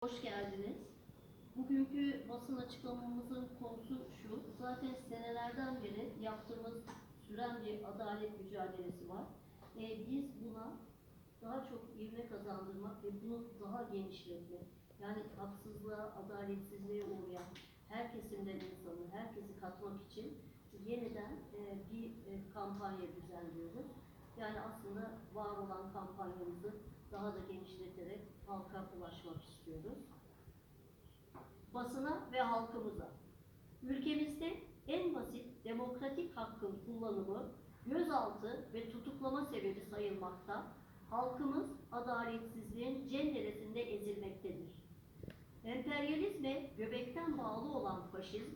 Hoş geldiniz. Bugünkü basın açıklamamızın konusu şu. Zaten senelerden beri yaptığımız süren bir adalet mücadelesi var. Ee, biz buna daha çok ivme kazandırmak ve bunu daha genişletmek, yani haksızlığa, adaletsizliğe uğrayan her kesimden insanı, herkesi katmak için yeniden e, bir e, kampanya düzenliyoruz. Yani aslında var olan kampanyamızı daha da genişleterek halka ulaşmak istiyoruz. Basına ve halkımıza. Ülkemizde en basit demokratik hakkın kullanımı gözaltı ve tutuklama sebebi sayılmakta. Halkımız adaletsizliğin cenderesinde ezilmektedir. Emperyalizme göbekten bağlı olan faşizm,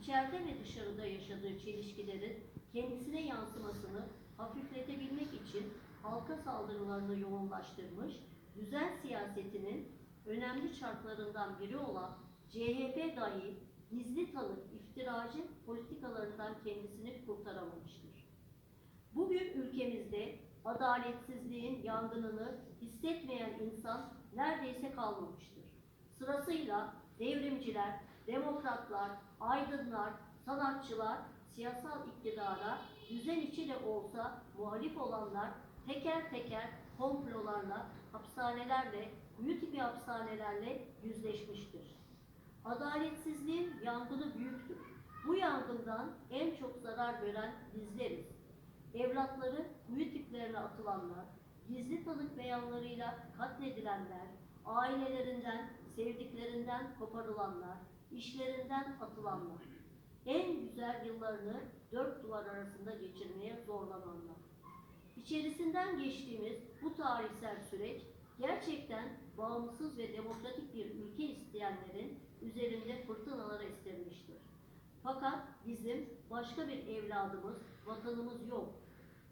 içeride ve dışarıda yaşadığı çelişkilerin kendisine yansımasını hafifletebilmek için halka saldırılarını yoğunlaştırmış, düzen siyasetinin önemli şartlarından biri olan CHP dahi gizli tanık, iftiracı politikalarından kendisini kurtaramamıştır. Bugün ülkemizde adaletsizliğin yangınını hissetmeyen insan neredeyse kalmamıştır. Sırasıyla devrimciler, demokratlar, aydınlar, sanatçılar, siyasal iktidara düzen içi de olsa muhalif olanlar teker teker komplolarla, hapishanelerle, kuyu tipi hapishanelerle yüzleşmiştir. Adaletsizliğin yangını büyüktür. Bu yangından en çok zarar gören bizleriz. Evlatları kuyu tiplerine atılanlar, gizli tanık beyanlarıyla katledilenler, ailelerinden, sevdiklerinden koparılanlar, işlerinden atılanlar, en güzel yıllarını dört duvar arasında geçirmeye zorlananlar. İçerisinden geçtiğimiz bu tarihsel süreç gerçekten bağımsız ve demokratik bir ülke isteyenlerin üzerinde fırtınalar estirmiştir. Fakat bizim başka bir evladımız, vatanımız yok.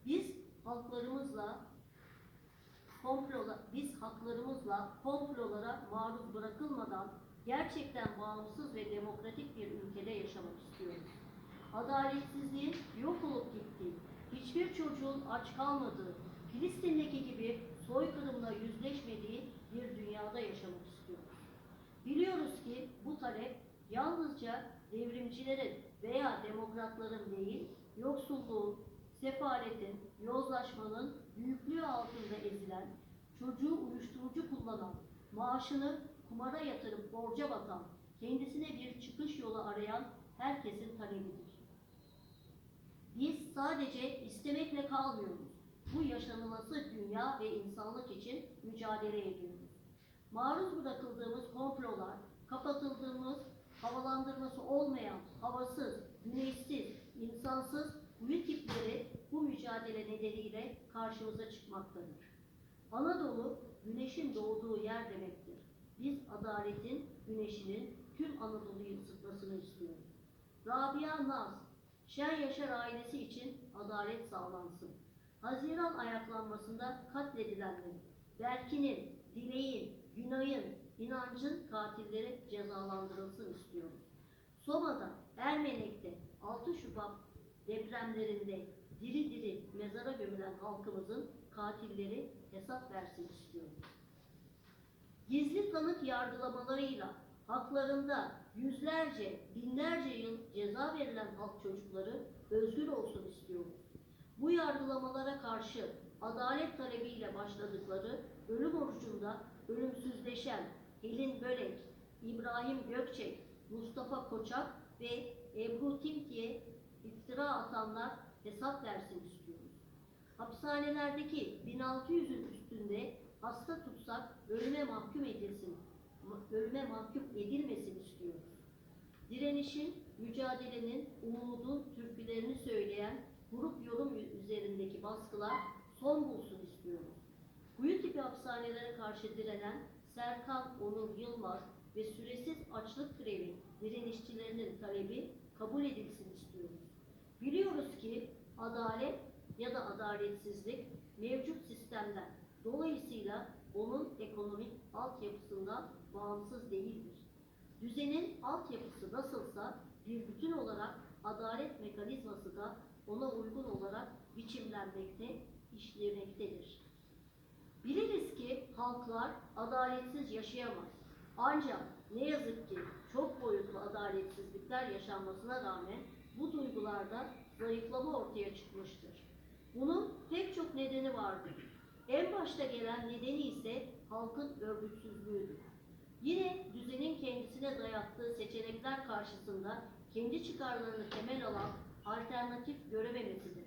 Biz halklarımızla komplola, biz haklarımızla komplolara maruz bırakılmadan gerçekten bağımsız ve demokratik bir ülkede yaşamak istiyoruz. Adaletsizliğin yok olup gittiği, hiçbir çocuğun aç kalmadığı, Filistin'deki gibi soykırımla yüzleşmediği bir dünyada yaşamak istiyoruz. Biliyoruz ki bu talep yalnızca devrimcilerin veya demokratların değil, yoksulluğun, sefaletin, yozlaşmanın büyüklüğü altında ezilen, çocuğu uyuşturucu kullanan, maaşını kumara yatırıp borca batan, kendisine bir çıkış yolu arayan herkesin talebidir. Biz sadece istemekle kalmıyoruz. Bu yaşanılası dünya ve insanlık için mücadele ediyoruz. Maruz bırakıldığımız komplolar, kapatıldığımız, havalandırması olmayan, havasız, güneşsiz, insansız kuyu tipleri bu mücadele nedeniyle karşımıza çıkmaktadır. Anadolu, güneşin doğduğu yer demektir. Biz adaletin, güneşinin tüm Anadolu'yu ısıtmasını istiyoruz. Rabia Naz, Şen Yaşar ailesi için adalet sağlansın. Haziran ayaklanmasında katledilenlerin, Berkin'in, Dilek'in, Günay'ın, inancın katilleri cezalandırılsın istiyoruz. Soma'da, Ermenek'te 6 Şubat depremlerinde diri diri mezara gömülen halkımızın katilleri hesap versin istiyoruz. Gizli tanık yargılamalarıyla haklarında yüzlerce, binlerce yıl ceza verilen halk çocukları özgür olsun istiyoruz. Bu yargılamalara karşı adalet talebiyle başladıkları ölüm orucunda ölümsüzleşen Helin Bölek, İbrahim Gökçek, Mustafa Koçak ve Ebru Timki'ye iftira atanlar hesap versin istiyoruz. Hapishanelerdeki 1600'ün üstünde hasta tutsak ölüme mahkum edilsin, ölüme mahkum edilmesin istiyoruz. Direnişin, mücadelenin, umudun türkülerini söyleyen grup yorum üzerindeki baskılar son bulsun istiyoruz. Kuyu tipi hapishanelere karşı direnen Serkan Onur Yılmaz ve süresiz açlık grevi direnişçilerinin talebi kabul edilsin istiyoruz. Biliyoruz ki adalet ya da adaletsizlik mevcut sistemden, dolayısıyla onun ekonomik altyapısından bağımsız değildir. Düzenin altyapısı nasılsa bir bütün olarak adalet mekanizması da ona uygun olarak biçimlenmekte, işlemektedir. Biliriz ki halklar adaletsiz yaşayamaz. Ancak ne yazık ki çok boyutlu adaletsizlikler yaşanmasına rağmen bu duygularda zayıflama ortaya çıkmıştır. Bunun pek çok nedeni vardır. En başta gelen nedeni ise halkın örgütsüzlüğüdür. Yine düzenin kendisine dayattığı seçenekler karşısında kendi çıkarlarını temel alan alternatif görememesidir.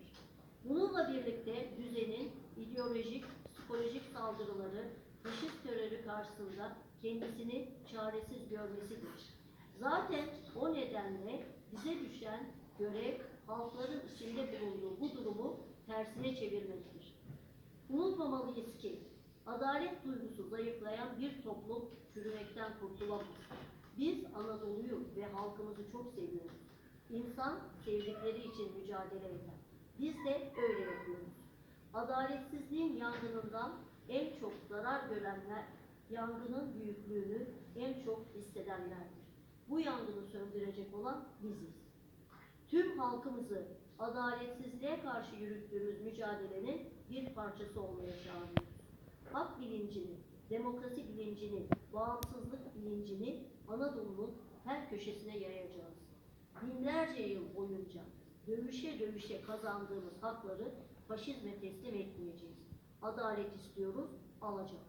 Bununla birlikte düzenin ideolojik, psikolojik saldırıları, faşist terörü karşısında kendisini çaresiz görmesidir. Zaten o nedenle bize düşen görev halkların içinde bulunduğu bu durumu tersine çevirmektir. Unutmamalıyız ki adalet duygusu zayıflayan bir toplum çürümekten kurtulamaz. Biz Anadolu'yu ve halkımızı çok seviyoruz. İnsan sevdikleri için mücadele eder. Biz de öyle yapıyoruz. Adaletsizliğin yangınından en çok zarar görenler, yangının büyüklüğünü en çok hissedenlerdir. Bu yangını söndürecek olan biziz. Tüm halkımızı adaletsizliğe karşı yürüttüğümüz mücadelenin bir parçası olmaya çağırıyoruz. Hak bilincini, demokrasi bilincini, bağımsızlık bilincini Anadolu'nun her köşesine yayacağız. Binlerce yıl boyunca dövüşe dövüşe kazandığımız hakları faşizme teslim etmeyeceğiz. Adalet istiyoruz, alacağız.